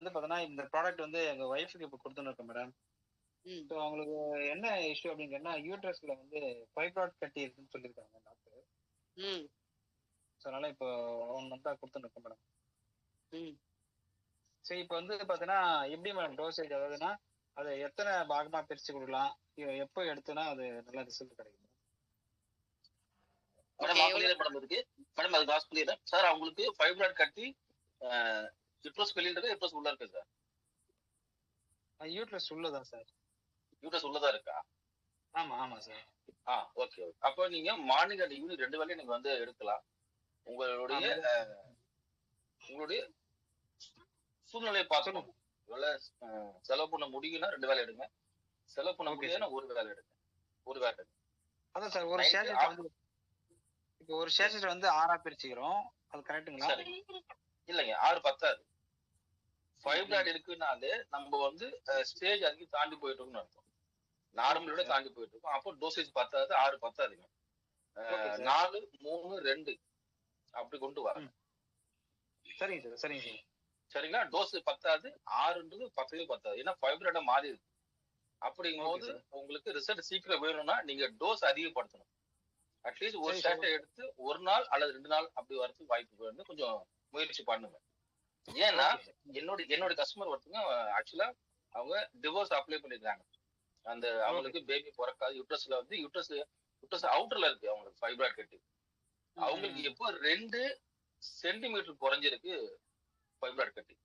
வந்து பார்த்தோன்னா இந்த ப்ராடக்ட் வந்து எங்க ஒய்ஃபுக்கு இப்போ கொடுத்துன்னு இருக்கேன் மேடம் ம். ஸோ அவங்களுக்கு என்ன இஷ்யூ அப்படின்னு கேட்டா யூட்ரஸ்ல வந்து ஃபைப்ராய்ட் கட்டி இருக்குன்னு சொல்லியிருக்காங்க டாக்டர் ம். ஸோ அதனால இப்போ ஒன் மந்த்தாக கொடுத்துன்னு இருக்கேன் மேடம் ம். சரி இப்போ வந்து பார்த்தீங்கன்னா எப்படி மேடம் டோசேஜ் அதாவதுன்னா அதை எத்தனை பாகமாக பிரித்து கொடுக்கலாம் எப்போ எடுத்தோன்னா அது நல்ல ரிசல்ட் கிடைக்கும்? மேடம் மேடம் அது ஆஸ்திரேலியா சார் அவங்களுக்கு ஃபைப்ராய்ட் கட்டி யூட்ரஸ் வெளியில யூட்ரஸ் உள்ள இருக்கு சார் யூட்ரஸ் உள்ளதா சார் யூட்ரஸ் உள்ளதா இருக்கா? ஆமா ஆமா சார் ஆ ஓகே ஓகே அப்போ நீங்க மார்னிங் அண்ட் ஈவினிங் ரெண்டு வேலையும் நீங்க வந்து எடுக்கலாம். உங்களுடைய உங்களுடைய சூழ்நிலையை பார்க்கணும். இவ்வளவு அஹ், செலவு பண்ண முடியும்னா ரெண்டு வேலை எடுங்க. செலவு பண்ண முடியாதுன்னா ஒரு வேலை எடுங்க. ஒரு வேலை எடுங்க. அதான் சார் ஒரு ஷேஷட் வந்து இப்போ ஒரு ஷேஷட் வந்து ஆறா பிரிச்சுக்கிறோம். அது கரெக்ட்டுங்களா சரி. இல்லைங்க ஆறு பத்தாது. ஃபைப்ராய்டு இருக்குனாலே நம்ம வந்து ஸ்டேஜ் அதிகம் தாண்டி போயிட்டு இருக்கோம்னு அர்த்தம் நார்மலோட தாண்டி போயிட்டு இருக்கோம் அப்போ டோசேஜ் பத்தாது ஆறு பத்தாதுங்க. நாலு மூணு ரெண்டு. அப்படி கொண்டு வரேன் சரிங்க சார் சரிங்க சார் சரிங்களா? டோஸ் பத்தாது ஆறுன்றது பத்தவே பத்தாது. ஏன்னா ஃபைப்ராய்டா மாறி இருக்கு. அப்படிங்கும்போது Okay, உங்களுக்கு ரிசல்ட் சீக்கிரம் வேணும்னா நீங்க டோஸ் அதிகப்படுத்தணும். அட்லீஸ்ட் ஒரு. ஷாட்டை எடுத்து ஒரு நாள் அல்லது ரெண்டு நாள் அப்படி வரதுக்கு வாய்ப்பு வேணும் கொஞ்சம் முயற்சி பண்ணுங்க. ஏன்னா. என்னோட என்னோட கஸ்டமர் ஒருத்தங்க ஆக்சுவலா அவங்க டிவோர்ஸ் அப்ளை பண்ணிருக்காங்க. அந்த அவங்களுக்கு பேபி பிறக்காது யூட்ரஸ்ல வந்து யூட்ரஸ் யூட்ரஸ் அவுட்டர்ல இருக்கு அவங்களுக்கு ஃபைப்ராய்ட் கட்டி அவங்களுக்கு எப்போ ரெண்டு சென்டிமீட்டர் குறைஞ்சிருக்கு ஃபைப்ராய்ட் கட்டி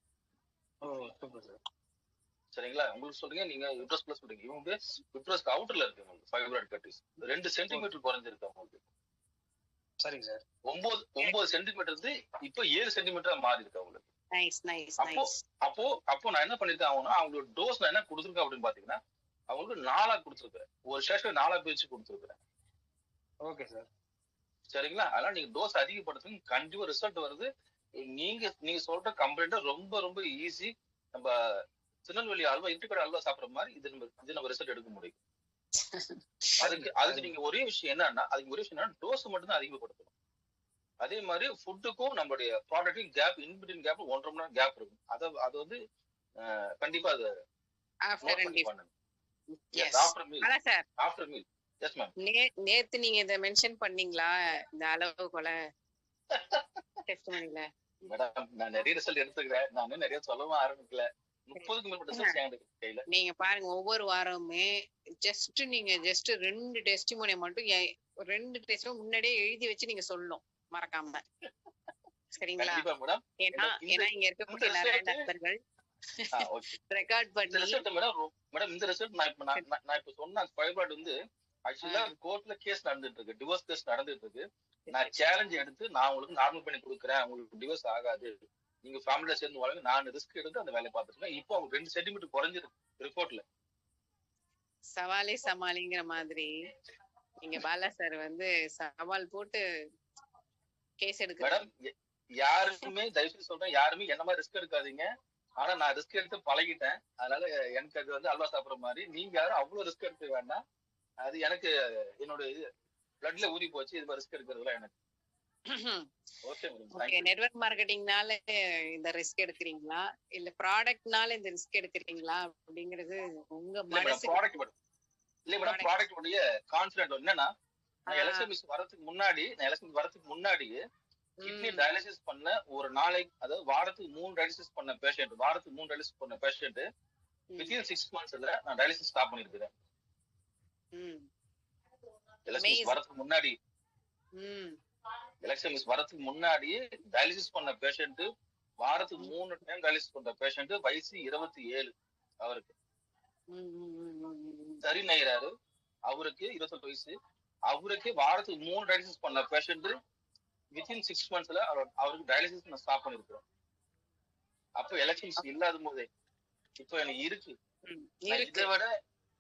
சரிங்களா? உங்களுக்கு சொல்றீங்க நீங்க யூட்ரஸ் பிளஸ் சொல்றீங்க. இவங்க யூட்ரஸ்க்கு அவுட்டர்ல இருக்கு உங்களுக்கு ஃபைப்ராய்ட் கட்டிஸ் ரெண்டு சென்டிமீட்டர் குறைஞ்சிருக்கு அவங்களுக்கு. சரிங்க சார் ஒன்பது ஒன்பது சென்டிமீட்டர் இப்போ ஏழு சென்டிமீட்டரா மாறி இருக்கு அவங்களுக்கு. அப்போ அப்போ அப்போ நான் என்ன பண்ணிருக்கேன் ஆகணும்னா அவங்களோட டோஸ் நான் என்ன கொடுத்துருக்கேன் அப்படின்னு பாத்தீங்கன்னா அவங்களுக்கு நாலா கொடுத்துருக்கேன் ஒரு சேஷன் நாலா பிரிச்சு கொடுத்துருக்கேன் ஓகே சார் சரிங்களா? அதனால நீங்க டோஸ் அதிகப்படுத்துங்க கண்டிப்பா ரிசல்ட் வருது. நீங்க நீங்க சொல்ற கம்ப்ளைண்ட் ரொம்ப ரொம்ப ஈஸி நம்ம திருநெல்வேலி அல்வா இட்டுக்கடை அல்வா சாப்பிடுற மாதிரி இது நம்ம இது நம்ம ரிசல்ட் எடுக்க முடியும். அதுக்கு அதுக்கு நீங்க ஒரே விஷயம் என்னன்னா அதுக்கு ஒரே விஷயம் என்னன்னா டோஸ் மட்டும் தான் அதிகப்படுத்தணும். அதே மாதிரி ஃபுட்டுக்கும் நம்மளுடைய ப்ராடக்ட்டும் கேப் இன்பிட்வீன் கேப் ஒன்றரை மணி நேரம் கேப் இருக்கும். அதை அது வந்து கண்டிப்பா அதை ஆஃப்டர் மீல் எஸ் மேம் நேத்து நீங்க இத மென்ஷன் பண்ணீங்களா? இந்த அளவு கொல டெஸ்ட் பண்ணீங்கள மேடம் நான் நிறைய ரிசல்ட் எடுத்துக்கிறேன். நான் நிறைய சொல்லவும் ஆரம்பிக்கல. முப்பதுக்கு மேற்பட்ட நீங்க பாருங்க ஒவ்வொரு வாரமுமே ஜஸ்ட் நீங்க ஜஸ்ட் ரெண்டு டெஸ்டிமோனியை மட்டும் ரெண்டு டெஸ்ட் முன்னாடியே எழுதி வச்சு நீங்க சொல்லணும். மறக்காம. சரிங்களா? ஏன்னா ஏன்னா இங்க இருக்கக்கூடிய நிறைய நண்பர்கள். ரெக்கார்ட் பண்ணி. மேடம் மேடம் இந்த ரிசல்ட் நான் இப்ப நான் இப்ப சொன்ன ஃபைப்ராய்டு வந்து ஆக்சுவலா கோர்ட்ல கேஸ் நடந்துட்டு இருக்கு. டிவோர்ஸ் கேஸ் நடந்துட்டு இருக்கு. நான் சேலஞ்ச் எடுத்து நான் உங்களுக்கு நார்மல் பண்ணி கொடுக்குறேன். உங்களுக்கு டிவோர்ஸ் ஆகாது. நீங்க ஃபேமிலியில சேர்ந்து வாங்க நான் ரிஸ்க் எடுத்து அந்த வேலையை பார்த்துருக்கேன் இப்போ அவங்க ரெண்டு சென்டிமீட்டர் குறைஞ்சிருக்கு ரிப்போர்ட்ல சவாலே சமாளிங்கிற மாதிரி. நீங்க பாலா சார் வந்து சவால் போட்டு கேஸ் எடுக்க மேடம் யாருக்குமே தயவு செய்து சொல்றேன் யாருமே என்ன மாதிரி ரிஸ்க் எடுக்காதீங்க. ஆனா நான் ரிஸ்க் எடுத்து பழகிட்டேன். அதனால எனக்கு அது வந்து அல்வா சாப்பிடுற மாதிரி. நீங்க யாரும் அவ்வளவு ரிஸ்க் எடுக்க வேண்டாம். அது எனக்கு என்னோட இது பிளட்ல ஊறி போச்சு. இது மாதிரி ரிஸ்க் எடுக்கிறதுலாம் எனக்கு. நெட்வொர்க் மார்க்கெட்டிங்னால இந்த ரிஸ்க் எடுக்கிறீங்களா? இல்ல ப்ராடக்ட்னால இந்த ரிஸ்க் எடுக்கிறீங்களா? அப்படிங்கிறது உங்க ப்ராடக்ட் இல்ல மேடம். ப்ராடக்ட் உடைய கான்பிடன்ட் என்னன்னா நான். எலக்ஷன் மிஸ் வரதுக்கு முன்னாடி நான் எலக்ஷன் வரதுக்கு முன்னாடியே கிட்னி டயாலிசிஸ் பண்ண ஒரு நாளைக்கு அதாவது வாரத்துக்கு மூணு டயாலிசிஸ் பண்ண பேஷண்ட் வாரத்துக்கு மூணு டயாலிசிஸ் பண்ண பேஷண்ட் வித்தின் சிக்ஸ் மந்த்ஸ்ல நான் டயாலிசிஸ் ஸ்டாப் பண்ணிருக்கிறேன். எலக்ஷன். வரதுக்கு முன்னாடி. எலக்ஷன் மிஸ் வரதுக்கு முன்னாடியே டயாலிசிஸ் பண்ண பேஷண்ட் வாரத்துக்கு மூணு டைம் டயாலிசிஸ் பண்ற பேஷண்ட் வயசு இருபத்தி ஏழு அவருக்கு. சரி நயிறாரு அவருக்கு இருபத்தெட்டு வயசு. அவருக்கு வாரத்துக்கு மூணு டயாலிசிஸ் பண்ண பேஷண்ட் வித்தின் சிக்ஸ் மந்த்ஸ்ல அவருக்கு டயாலிசிஸ் நான் ஸ்டாப் பண்ணிருக்கிறேன் அப்போ எலெக்ஷன்ஸ் இல்லாத போதே இப்போ எனக்கு இருக்கு. இருக்கு இதை விட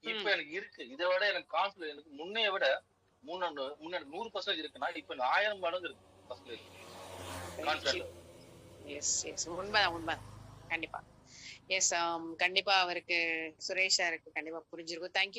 இப்ப எனக்கு இருக்கு. இதை விட எனக்கு கான்ஃபிடன்ஸ் எனக்கு முன்னைய விட மூணு முன்ன நூறு பர்சன்டேஜ் இருக்குன்னா இப்ப ஆயிரம் மடங்கு இருக்கு. பர்சன்டேஜ் கான்ஃபிடன்ட் எஸ் எஸ் உண்மைதான் உண்மை கண்டிப்பா. எஸ் கண்டிப்பா அவருக்கு சுரேஷ் சாருக்கு கண்டிப்பா புரிஞ்சிருக்கும். தேங்க்யூ